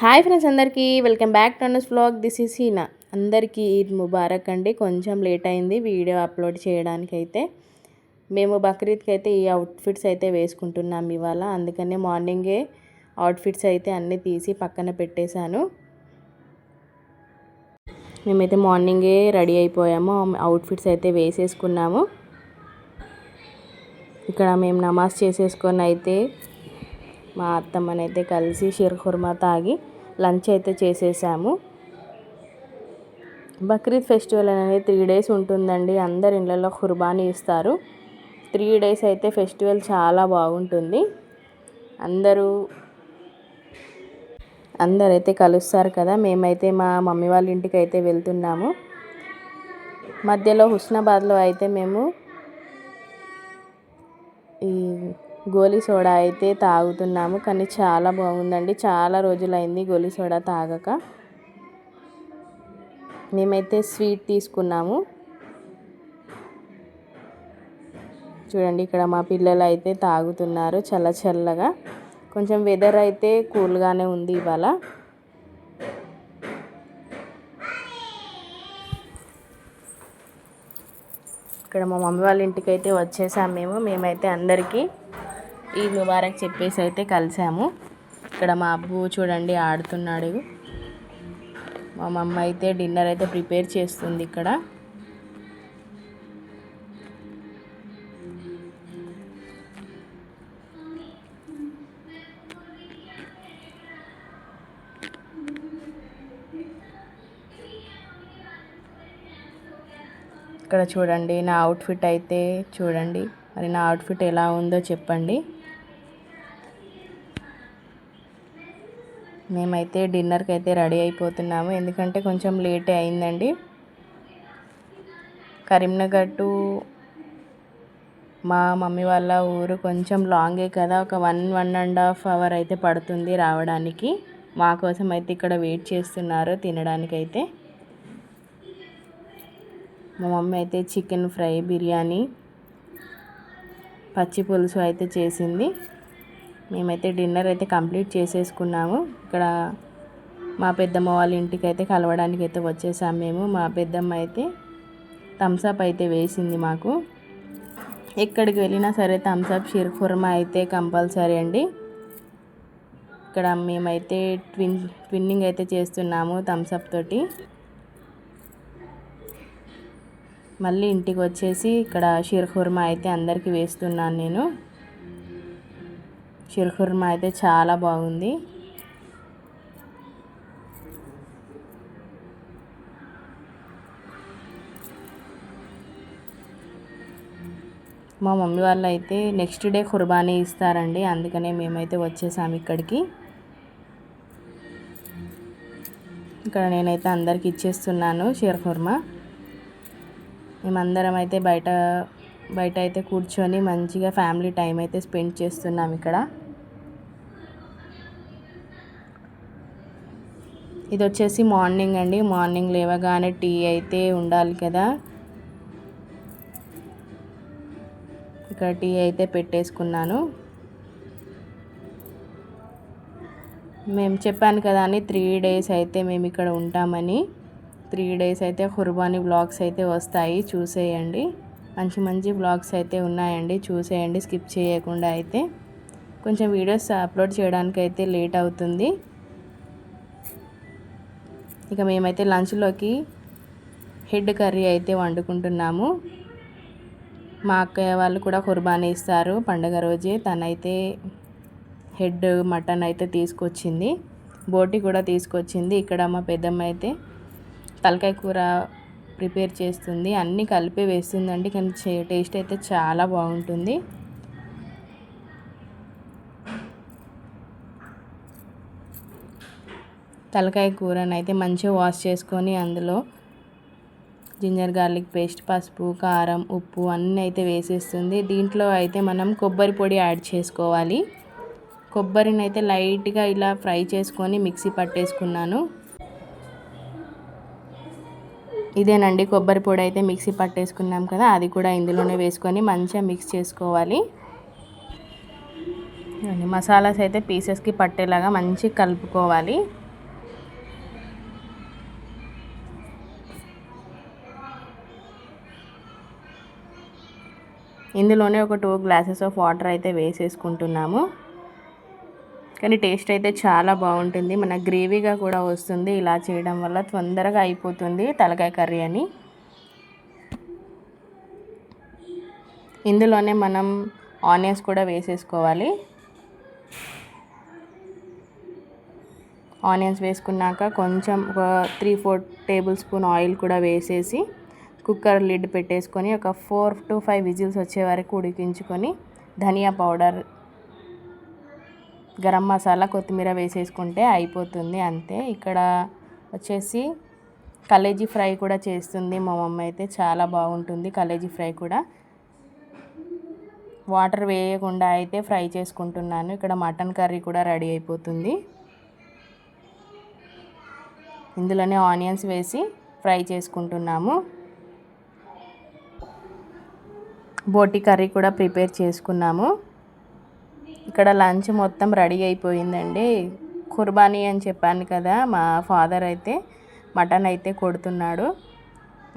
Hi friends అందరికీ welcome back to Anna's blog this is Heena. అందరికీ ఈద్ ముబారక్ అండి. కొంచెం లేట్ అయింది వీడియో అప్లోడ్ చేయడానికి అయితే మేము బక్రీద్కి అయితే ఈ అవుట్ఫిట్స్ అయితే వేసుకుంటున్నాం ఇవాళ. అందుకనే మార్నింగే అవుట్ఫిట్స్ అయితే అన్నీ తీసి పక్కన పెట్టేశాను. మేమైతే మార్నింగే రెడీ అయిపోయాము. అవుట్ఫిట్స్ అయితే వేసేసుకున్నాము. ఇక్కడ మేము నమాజ్ చేసేసుకొని అయితే మా అత్తమ్మనైతే కలిసి షిర్ఖుర్మా తాగి లంచ్ అయితే చేసేసాము. బక్రీద్ ఫెస్టివల్ అనేది త్రీ డేస్ ఉంటుందండి. అందరి ఇళ్ళలో ఖుర్బానీ ఇస్తారు. త్రీ డేస్ అయితే ఫెస్టివల్ చాలా బాగుంటుంది. అందరూ అందరైతే కలుస్తారు కదా. మేమైతే మా మమ్మీ వాళ్ళ ఇంటికి అయితే వెళ్తున్నాము. మధ్యలో హుస్నాబాద్లో అయితే మేము ఈ గోలీ సోడా అయితే తాగుతున్నాము కానీ చాలా బాగుందండి. చాలా రోజులైంది గోలీ సోడా తాగక. మేమైతే స్వీట్ తీసుకున్నాము. చూడండి ఇక్కడ మా పిల్లలు అయితే తాగుతున్నారు చల్ల చల్లగా. కొంచెం వెదర్ అయితే కూల్గానే ఉంది ఇవాళ. ఇక్కడ మా మమ్మీ వాళ్ళ ఇంటికి అయితే వచ్చేసాం మేము. మేమైతే అందరికీ ఈ ముబారక్ చెప్పేసి అయితే కలిసాము. ఇక్కడ మా అబ్బు చూడండి ఆడుతున్నాడు. మా మమ్మ అయితే డిన్నర్ అయితే ప్రిపేర్ చేస్తుంది ఇక్కడ. ఇక్కడ చూడండి నా అవుట్ఫిట్ అయితే చూడండి. మరి నా అవుట్ఫిట్ ఎలా ఉందో చెప్పండి. మేమైతే డిన్నర్కి అయితే రెడీ అయిపోతున్నాము. ఎందుకంటే కొంచెం లేటే అయిందండి. కరీంనగర్ టు మా మమ్మీ వాళ్ళ ఊరు కొంచెం లాంగే కదా. ఒక one one and half hour అయితే పడుతుంది రావడానికి. మా కోసం అయితే ఇక్కడ వెయిట్ చేస్తున్నారు తినడానికైతే. మా మమ్మీ అయితే చికెన్ ఫ్రై బిర్యానీ. పచ్చి పులుసు అయితే చేసింది. మేమైతే డిన్నర్ అయితే కంప్లీట్ చేసేసుకున్నాము. ఇక్కడ మా పెద్దమ్మ వాళ్ళ ఇంటికి అయితే కలవడానికి అయితే వచ్చేసాం మేము. మా పెద్దమ్మ అయితే థమ్స్అప్ అయితే వేసింది మాకు. ఎక్కడికి వెళ్ళినా సరే థమ్స్అప్ షిర్ఖుర్మా అయితే కంపల్సరీ అండి. ఇక్కడ మేమైతే ట్విన్ ట్విన్నింగ్ అయితే చేస్తున్నాము థమ్స్అప్ తోటి. మళ్ళీ ఇంటికి వచ్చేసి ఇక్కడ షీర్ఖుర్మా అయితే అందరికీ వేస్తున్నాను నేను. షీర్ఖుర్మా అయితే చాలా బాగుంది. మా మమ్మీ వాళ్ళు అయితే నెక్స్ట్ డే కుర్బానీ ఇస్తారండి అందుకనే మేమైతే వచ్చేసాము ఇక్కడికి. ఇక్కడ నేనైతే అందరికి ఇచ్చేస్తున్నాను షీర్ఖుర్మా మేమందరం అయితే బయట బయట అయితే కూర్చొని మంచిగా ఫ్యామిలీ టైం అయితే స్పెండ్ చేస్తున్నాం ఇక్కడ. ఇది వచ్చేసి మార్నింగ్ అండి. మార్నింగ్ లేవగానే టీ అయితే ఉండాలి కదా. ఇక్కడ టీ అయితే పెట్టేసుకున్నాను. మేము చెప్పాను కదా అని త్రీ డేస్ అయితే మేము ఇక్కడ ఉంటామని. త్రీ డేస్ అయితే కుర్బానీ బ్లాగ్స్ అయితే వస్తాయి. చూసేయండి. మంచి మంచి బ్లాగ్స్ అయితే ఉన్నాయండి. చూసేయండి. స్కిప్ చేయకుండా అయితే. కొంచెం వీడియోస్ అప్లోడ్ చేయడానికి అయితే లేట్ అవుతుంది. ఇక మేమైతే లంచ్లోకి హెడ్ కర్రీ అయితే వండుకుంటున్నాము. మా అక్కయ్య వాళ్ళు కూడా కుర్బానీ ఇస్తారు. పండగ రోజే తనైతే హెడ్ మటన్ అయితే తీసుకొచ్చింది. బోటి కూడా తీసుకొచ్చింది. ఇక్కడ మా పెద్దమ్మ అయితే తలకాయ కూర ప్రిపేర్ చేస్తుంది. అన్నీ కలిపి వేస్తుందండి. కానీ టేస్ట్ అయితే చాలా బాగుంటుంది. తలకాయ కూరని అయితే మంచిగా వాష్ చేసుకొని అందులో జింజర్ గార్లిక్ పేస్ట్ పసుపు కారం ఉప్పు అన్నీ అయితే వేసేస్తుంది. దీంట్లో అయితే మనం కొబ్బరి పొడి యాడ్ చేసుకోవాలి. కొబ్బరిని అయితే లైట్గా ఇలా ఫ్రై చేసుకొని మిక్సీ పట్టేసుకున్నాను. ఇదేనండి కొబ్బరి పొడి అయితే మిక్సీ పట్టేసుకున్నాం కదా అది కూడా ఇందులోనే వేసుకొని మంచిగా మిక్స్ చేసుకోవాలి. మసాలాస్ అయితే పీసెస్కి పట్టేలాగా మంచిగా కలుపుకోవాలి. ఇందులోనే ఒక టూ గ్లాసెస్ ఆఫ్ వాటర్ అయితే వేసేసుకుంటున్నాము. కానీ టేస్ట్ అయితే చాలా బాగుంటుంది. మన గ్రేవీగా కూడా వస్తుంది. ఇలా చేయడం వల్ల తొందరగా అయిపోతుంది తలకాయ కర్రీ అని. ఇందులోనే మనం ఆనియన్స్ కూడా వేసేసుకోవాలి. ఆనియన్స్ వేసుకున్నాక కొంచెం ఒక three four table spoon oil కూడా వేసేసి కుక్కర్ లిడ్ పెట్టేసుకొని ఒక ఫోర్ టు ఫైవ్ విజిల్స్ వచ్చే వరకు ఉడికించుకొని ధనియా పౌడర్ గరం మసాలా కొత్తిమీర వేసేసుకుంటే అయిపోతుంది అంతే. ఇక్కడ వచ్చేసి కలేజీ ఫ్రై కూడా చేస్తుంది మా మమ్మ అయితే చాలా బాగుంటుంది కలేజీ ఫ్రై కూడా. వాటర్ వేయకుండా అయితే ఫ్రై చేసుకుంటున్నాను. ఇక్కడ మటన్ కర్రీ కూడా రెడీ అయిపోతుంది. ఇందులోనే ఆనియన్స్ వేసి ఫ్రై చేసుకుంటున్నాము. బోటి కర్రీ కూడా ప్రిపేర్ చేసుకున్నాము. ఇక్కడ లంచ్ మొత్తం రెడీ అయిపోయిందండి. కుర్బానీ అని చెప్పాను కదా మా ఫాదర్ అయితే మటన్ అయితే కొడుతున్నాడు.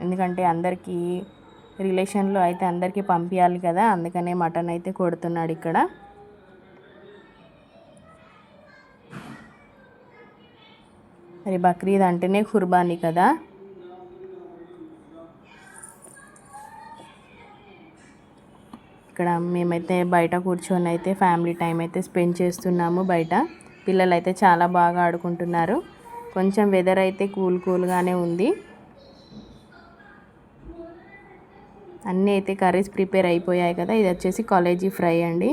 ఎందుకంటే అందరికీ రిలేషన్లో అయితే అందరికీ పంపించాలి కదా అందుకనే మటన్ అయితే కొడుతున్నాడు ఇక్కడ. మరి బక్రీద్ అంటేనే కుర్బానీ కదా. ఇక్కడ మేమైతే బయట కూర్చొని అయితే ఫ్యామిలీ టైం అయితే స్పెండ్ చేస్తున్నాము బయట. పిల్లలు అయితే చాలా బాగా ఆడుకుంటున్నారు. కొంచెం వెదర్ అయితే కూల్ కూల్గానే ఉంది. అన్నీ అయితే కర్రీస్ ప్రిపేర్ అయిపోయాయి కదా. ఇది వచ్చేసి కాలేజీ ఫ్రై అండి.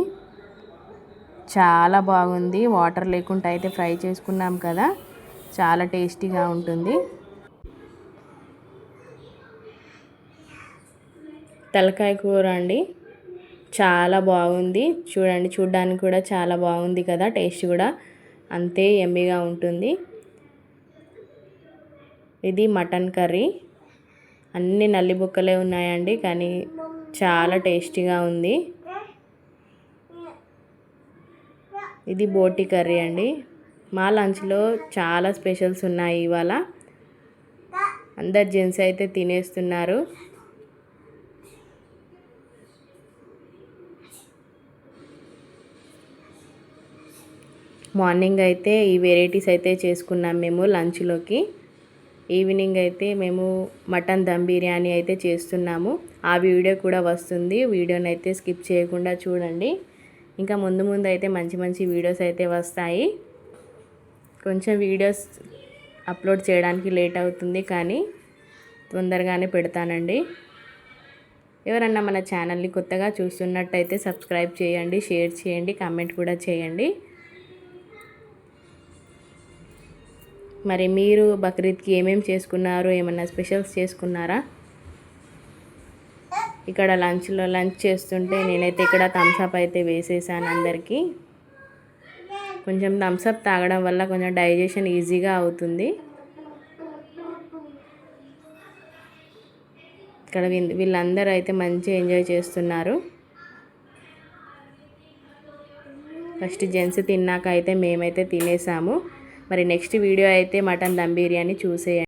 చాలా బాగుంది. వాటర్ లేకుండా అయితే ఫ్రై చేసుకున్నాం కదా. చాలా టేస్టీగా ఉంటుంది. తలకాయ కూర అండి. చాలా బాగుంది. చూడండి చూడడానికి కూడా చాలా బాగుంది కదా టేస్ట్ కూడా. అంతే ఎమ్మిగా ఉంటుంది. ఇది మటన్ కర్రీ. అన్ని నల్లి బుక్కలే ఉన్నాయండి కానీ చాలా టేస్టీగా ఉంది. ఇది బోటి కర్రీ అండి. మా లంచ్లో చాలా స్పెషల్స్ ఉన్నాయి ఇవాళ. అందరు జెంట్స్ అయితే తినేస్తున్నారు. మార్నింగ్ అయితే ఈ వెరైటీస్ అయితే చేసుకున్నాం మేము లంచ్లోకి. ఈవినింగ్ అయితే మేము మటన్ దమ్ బిర్యానీ అయితే చేస్తున్నాము. ఆ వీడియో కూడా వస్తుంది. వీడియోని అయితే స్కిప్ చేయకుండా చూడండి. ఇంకా ముందు ముందు అయితే మంచి మంచి వీడియోస్ అయితే వస్తాయి. కొంచెం వీడియోస్ అప్లోడ్ చేయడానికి లేట్ అవుతుంది కానీ తొందరగానే పెడతానండి. ఎవరన్నా మన ఛానల్ని కొత్తగా చూస్తున్నట్టయితే సబ్స్క్రైబ్ చేయండి షేర్ చేయండి కామెంట్ కూడా చేయండి. మరి మీరు బక్రీద్కి ఏమేమి చేసుకున్నారు? ఏమన్నా స్పెషల్స్ చేసుకున్నారా? ఇక్కడ లంచ్లో లంచ్ చేస్తుంటే నేనైతే ఇక్కడ థమ్స్అప్ అయితే వేసేసాను అందరికీ. కొంచెం థమ్స్అప్ తాగడం వల్ల కొంచెం డైజెషన్ ఈజీగా అవుతుంది. ఇక్కడ వీళ్ళందరూ అయితే మంచిగా ఎంజాయ్ చేస్తున్నారు. ఫస్ట్ జెంట్స్ తిన్నాక అయితే మేమైతే తినేసాము. మరి నెక్స్ట్ వీడియో అయితే మటన్ దమ్ బిర్యానీ చూసేయండి.